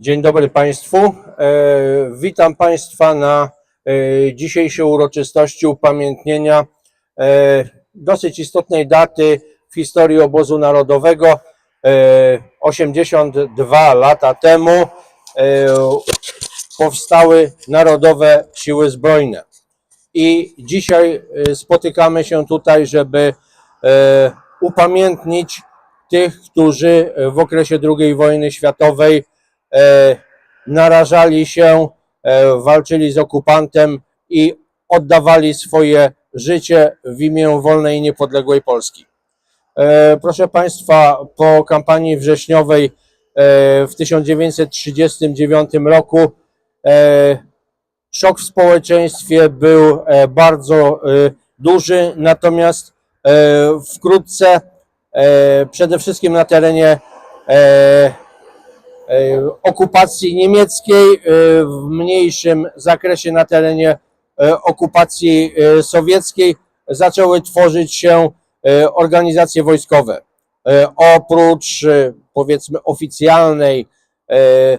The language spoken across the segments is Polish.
Dzień dobry Państwu. E, Witam Państwa na e, dzisiejszej uroczystości upamiętnienia e, dosyć istotnej daty w historii obozu narodowego. E, 82 lata temu powstały Narodowe Siły Zbrojne. I dzisiaj spotykamy się tutaj, żeby upamiętnić tych, którzy w okresie II wojny światowej narażali się, e, walczyli z okupantem i oddawali swoje życie w imię wolnej i niepodległej Polski. E, Proszę Państwa, po kampanii wrześniowej e, w 1939 roku e, szok w społeczeństwie był e, bardzo e, duży, natomiast e, wkrótce e, przede wszystkim na terenie e, e, okupacji niemieckiej, e, w mniejszym zakresie na terenie e, okupacji e, sowieckiej zaczęły tworzyć się e, organizacje wojskowe. E, Oprócz e, powiedzmy oficjalnej e,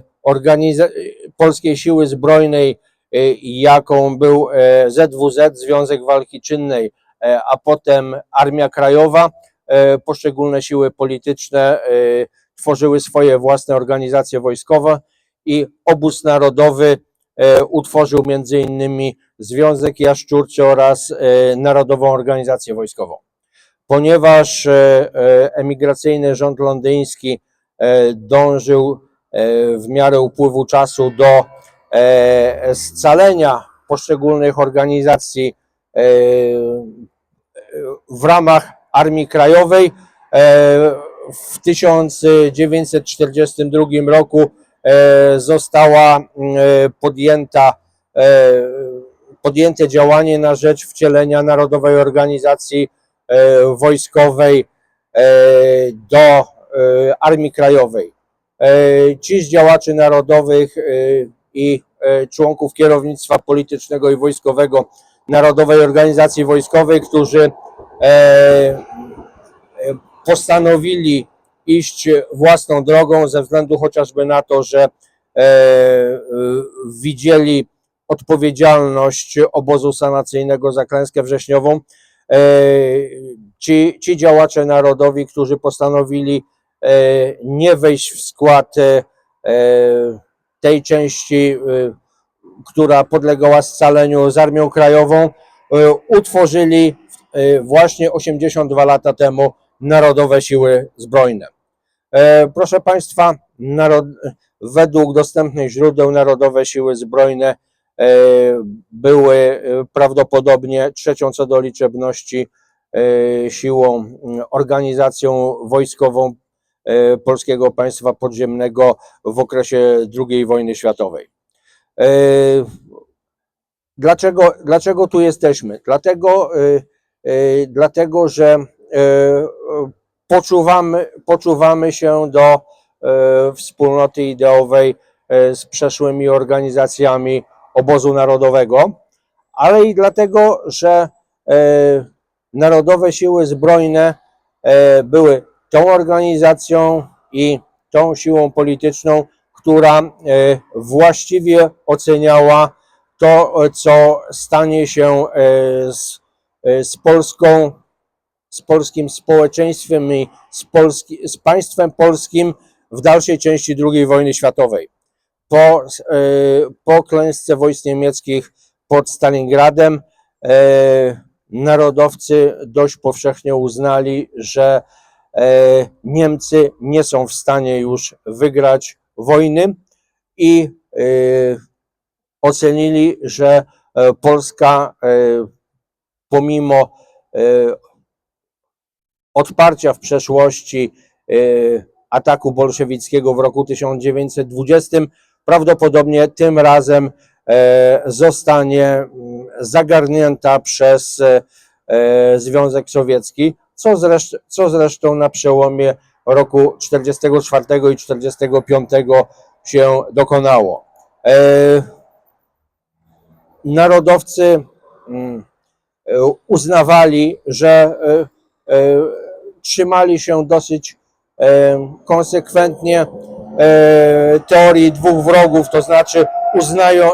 Polskiej Siły Zbrojnej, e, jaką był e, ZWZ, Związek Walki Czynnej, e, a potem Armia Krajowa, e, poszczególne siły polityczne e, tworzyły swoje własne organizacje wojskowe i obóz narodowy e, utworzył między innymi Związek Jaszczurczy oraz e, Narodową Organizację Wojskową. Ponieważ e, emigracyjny rząd londyński dążył w miarę upływu czasu do scalenia poszczególnych organizacji w ramach Armii Krajowej, w 1942 roku e, została e, podjęta, e, podjęte działanie na rzecz wcielenia Narodowej Organizacji Wojskowej do Armii Krajowej. Ci z działaczy narodowych i członków kierownictwa politycznego i wojskowego Narodowej Organizacji Wojskowej, którzy postanowili iść własną drogą ze względu chociażby na to, że e, widzieli odpowiedzialność obozu sanacyjnego za klęskę wrześniową. E, ci, ci działacze narodowi, którzy postanowili e, nie wejść w skład tej części, która podlegała scaleniu z Armią Krajową, utworzyli właśnie 82 lata temu Narodowe Siły Zbrojne. E, Proszę Państwa, narod, według dostępnych źródeł Narodowe Siły Zbrojne e, były e, prawdopodobnie trzecią co do liczebności siłą, m, organizacją wojskową Polskiego Państwa Podziemnego w okresie II wojny światowej. Dlaczego, dlaczego tu jesteśmy? Dlatego, dlatego że poczuwamy, poczuwamy się do e, wspólnoty ideowej e, z przeszłymi organizacjami obozu narodowego, ale i dlatego, że e, Narodowe Siły Zbrojne e, były tą organizacją i tą siłą polityczną, która e, właściwie oceniała to, e, co stanie się e, z, e, z Polską z polskim społeczeństwem i z, Polski, z państwem polskim w dalszej części II wojny światowej. Po, e, po klęsce wojsk niemieckich pod Stalingradem e, narodowcy dość powszechnie uznali, że e, Niemcy nie są w stanie już wygrać wojny i ocenili, że Polska pomimo odparcia w przeszłości e, ataku bolszewickiego w roku 1920 prawdopodobnie tym razem e, zostanie mm, zagarnięta przez e, e, Związek Sowiecki, co zresztą, co zresztą na przełomie roku 44 i 45 się dokonało. Narodowcy mm, uznawali, że trzymali się dosyć e, konsekwentnie e, teorii dwóch wrogów, to znaczy uznają, e,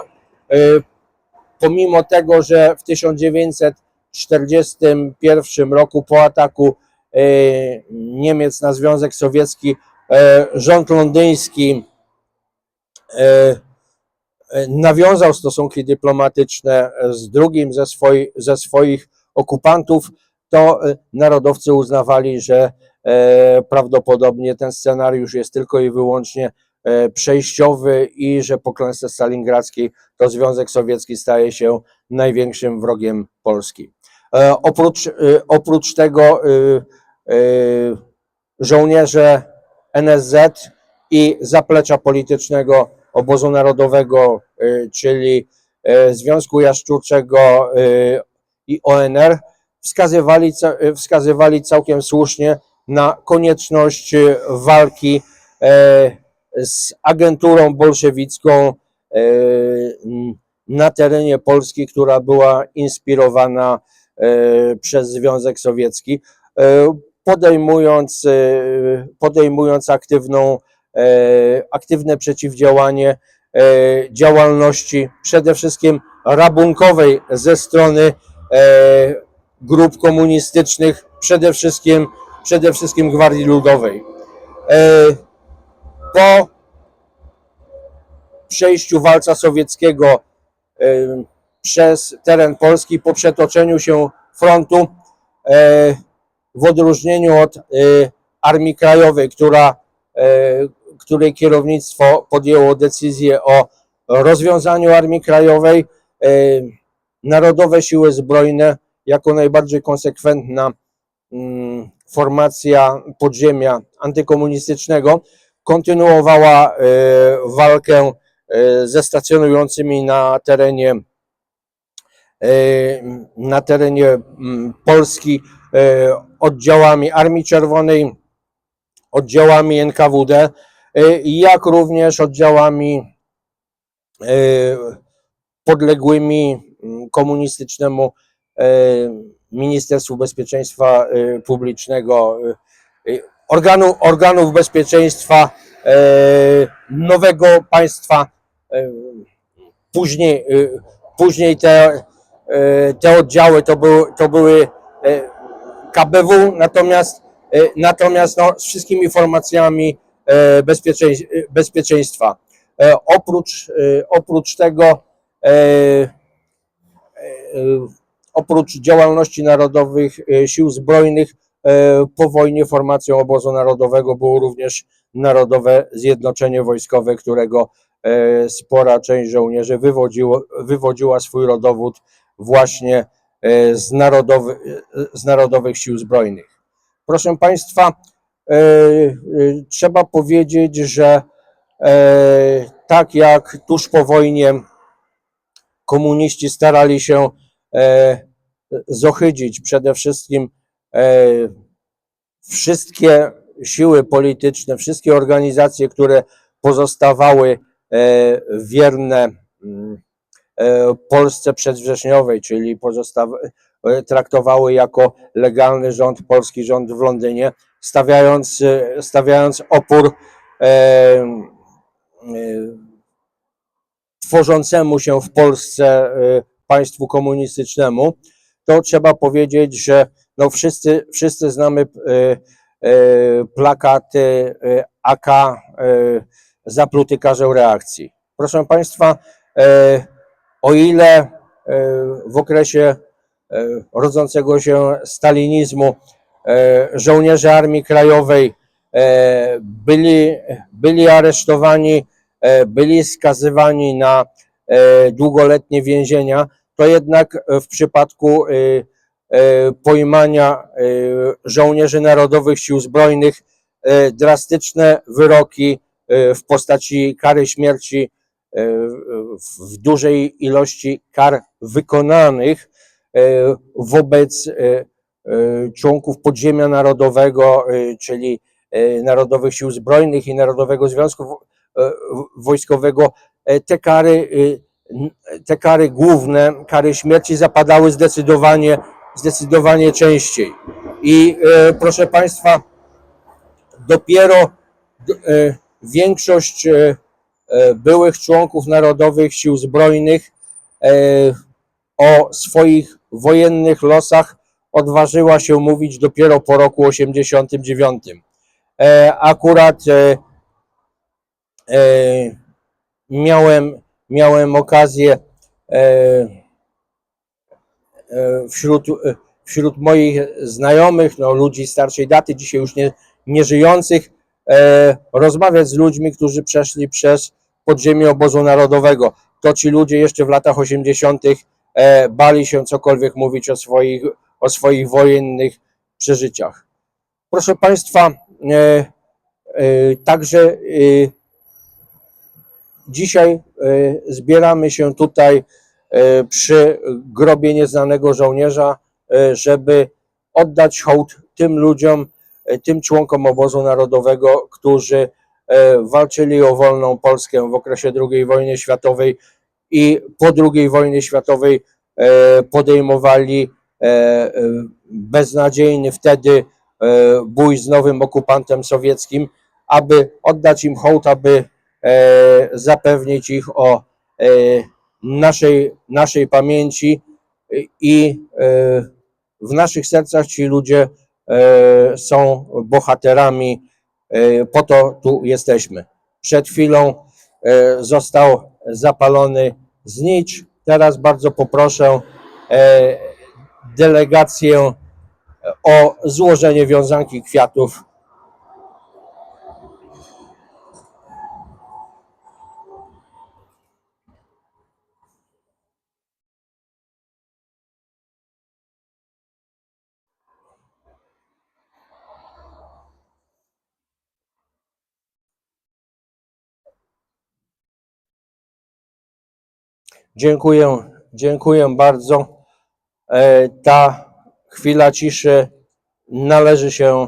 pomimo tego, że w 1941 roku po ataku e, Niemiec na Związek Sowiecki e, rząd londyński e, e, nawiązał stosunki dyplomatyczne z drugim ze, swoi, ze swoich okupantów, to e, narodowcy uznawali, że e, prawdopodobnie ten scenariusz jest tylko i wyłącznie e, przejściowy i że po klęsce stalingradzkiej to Związek Sowiecki staje się największym wrogiem Polski. E, Oprócz, e, oprócz tego e, żołnierze NSZ i zaplecza politycznego obozu narodowego, czyli Związku Jaszczurczego i ONR, wskazywali, e, wskazywali całkiem słusznie na konieczność e, walki e, z agenturą bolszewicką na terenie Polski, która była inspirowana przez Związek Sowiecki, podejmując, podejmując aktywną, aktywne przeciwdziałanie działalności przede wszystkim rabunkowej ze strony grup komunistycznych, przede wszystkim, przede wszystkim Gwardii Ludowej. E, Po przejściu walca sowieckiego e, przez teren Polski, po przetoczeniu się frontu, e, w odróżnieniu od Armii Krajowej, która, której kierownictwo podjęło decyzję o rozwiązaniu Armii Krajowej, Narodowe Siły Zbrojne jako najbardziej konsekwentna mm, formacja podziemia antykomunistycznego kontynuowała e, walkę e, ze stacjonującymi na terenie e, na terenie mm, Polski oddziałami Armii Czerwonej, oddziałami NKWD, jak również oddziałami podległymi mm, komunistycznemu Ministerstwu Bezpieczeństwa e, Publicznego, e, e, organu, organów bezpieczeństwa e, nowego państwa. e, Później, e, później te, e, te oddziały to, był, to były e, KBW, natomiast, e, natomiast no, z wszystkimi formacjami e, bezpieczeństw, bezpieczeństwa. E, Oprócz, e, oprócz tego e, e, oprócz działalności Narodowych e, Sił Zbrojnych e, po wojnie formacją obozu narodowego było również Narodowe Zjednoczenie Wojskowe, którego e, spora część żołnierzy wywodziła swój rodowód właśnie z, narodowy, z Narodowych Sił Zbrojnych. Proszę Państwa, trzeba powiedzieć, że tak jak tuż po wojnie komuniści starali się zohydzić przede wszystkim e, wszystkie siły polityczne, wszystkie organizacje, które pozostawały e, wierne mm, e, Polsce przedwrześniowej, czyli e, traktowały jako legalny rząd, polski rząd w Londynie, stawiając, e, stawiając opór e, e, tworzącemu się w Polsce e, państwu komunistycznemu, to trzeba powiedzieć, że no wszyscy, wszyscy znamy e, e, plakaty e, AK Zapluty karzeł reakcji. Proszę Państwa, o ile w okresie rodzącego się stalinizmu żołnierze Armii Krajowej byli, byli aresztowani, byli skazywani na długoletnie więzienia, to jednak w przypadku e, e, pojmania e, żołnierzy Narodowych Sił Zbrojnych e, drastyczne wyroki e, w postaci kary śmierci e, w- dużej ilości kar wykonanych e, wobec e, e, członków podziemia narodowego, e, czyli e, Narodowych Sił Zbrojnych i Narodowego Związku Wo- e, Wojskowego, e, te kary, e, n- te kary główne, kary śmierci zapadały zdecydowanie, zdecydowanie częściej. I e, proszę Państwa, dopiero e, większość e, e, byłych członków Narodowych Sił Zbrojnych e, o swoich wojennych losach odważyła się mówić dopiero po roku 89. E, Akurat e, e, miałem, miałem okazję e, e, wśród, wśród moich znajomych, no, ludzi starszej daty, dzisiaj już nie, nie żyjących, e, rozmawiać z ludźmi, którzy przeszli przez podziemie obozu narodowego. To ci ludzie jeszcze w latach 80. E, bali się cokolwiek mówić o swoich, o swoich wojennych przeżyciach. Proszę Państwa, także e, dzisiaj e, zbieramy się tutaj e, przy grobie nieznanego żołnierza, e, żeby oddać hołd tym ludziom, tym członkom obozu narodowego, którzy walczyli o wolną Polskę w okresie II wojny światowej i po II wojnie światowej podejmowali beznadziejny wtedy bój z nowym okupantem sowieckim, aby oddać im hołd, aby zapewnić ich o e, naszej, naszej pamięci i e, w naszych sercach ci ludzie e, są bohaterami, e, po to tu jesteśmy. Przed chwilą e, został zapalony znicz. Teraz bardzo poproszę e, delegację o złożenie wiązanki kwiatów Dziękuję, dziękuję bardzo. E, Ta chwila ciszy należy się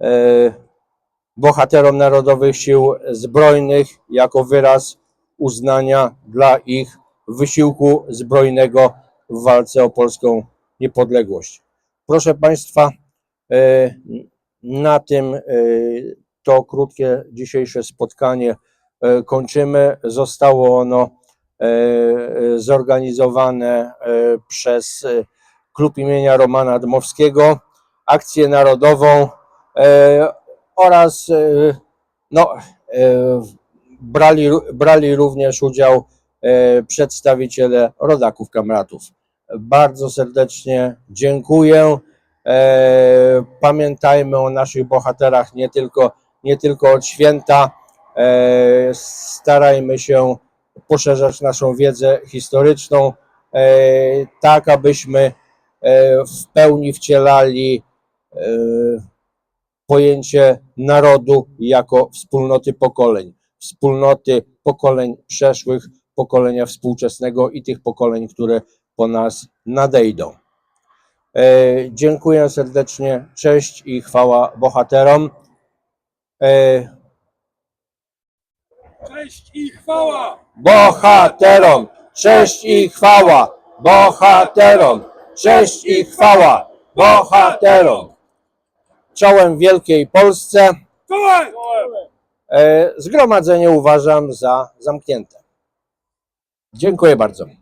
e, bohaterom Narodowych Sił Zbrojnych jako wyraz uznania dla ich wysiłku zbrojnego w walce o polską niepodległość. Proszę Państwa, e, na tym to krótkie dzisiejsze spotkanie kończymy. Zostało ono zorganizowane e, przez e, Klub imienia Romana Dmowskiego, Akcję Narodową e, oraz e, no, e, brali, brali również udział e, przedstawiciele rodaków kamratów. Bardzo serdecznie dziękuję. E, Pamiętajmy o naszych bohaterach nie tylko, nie tylko od święta. E, Starajmy się poszerzać naszą wiedzę historyczną, e, tak abyśmy e, w pełni wcielali e, pojęcie narodu jako wspólnoty pokoleń, wspólnoty pokoleń przeszłych, pokolenia współczesnego i tych pokoleń, które po nas nadejdą. Dziękuję serdecznie, cześć i chwała bohaterom. Cześć i chwała! Bohaterom, cześć i chwała, bohaterom, cześć i chwała, bohaterom. Czołem Wielkiej Polsce e, zgromadzenie uważam za zamknięte. Dziękuję bardzo.